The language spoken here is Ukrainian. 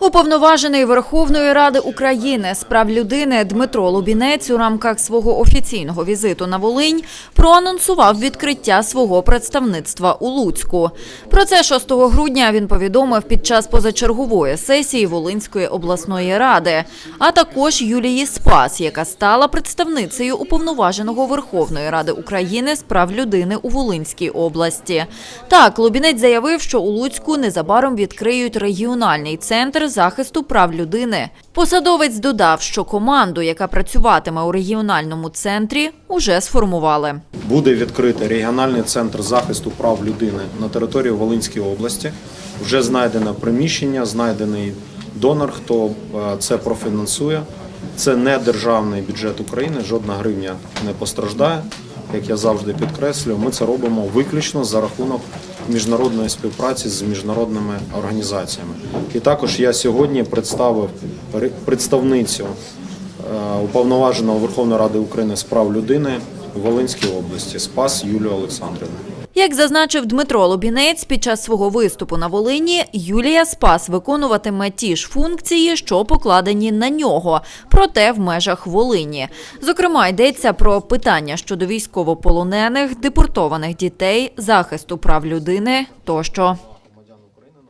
Уповноважений Верховної Ради України з прав людини Дмитро Лубінець у рамках свого офіційного візиту на Волинь проанонсував відкриття свого представництва у Луцьку. Про це 6 грудня він повідомив під час позачергової сесії Волинської обласної ради, а також Юлії Спас, яка стала представницею уповноваженого Верховної Ради України з прав людини у Волинській області. Так, Лубінець заявив, що у Луцьку незабаром відкриють регіональний центр захисту прав людини. Посадовець додав, що команду, яка працюватиме у регіональному центрі, уже сформували. Буде відкритий регіональний центр захисту прав людини на території Волинської області. Вже знайдене приміщення, знайдений донор, хто е, це профінансує. Це не державний бюджет України, жодна гривня не постраждає. Як я завжди підкреслюю, ми це робимо виключно за рахунок міжнародної співпраці з міжнародними організаціями. І також я сьогодні представив представницю е, уповноваженого Верховної Ради України з прав людини в Волинській області Спас Юлію Олександрівну. Як зазначив Дмитро Лобінець під час свого виступу на Волині, Юлія Спас виконуватиме ті ж функції, що покладені на нього, проте в межах Волині. Зокрема, йдеться про питання щодо військовополонених, депортованих дітей, захисту прав людини тощо.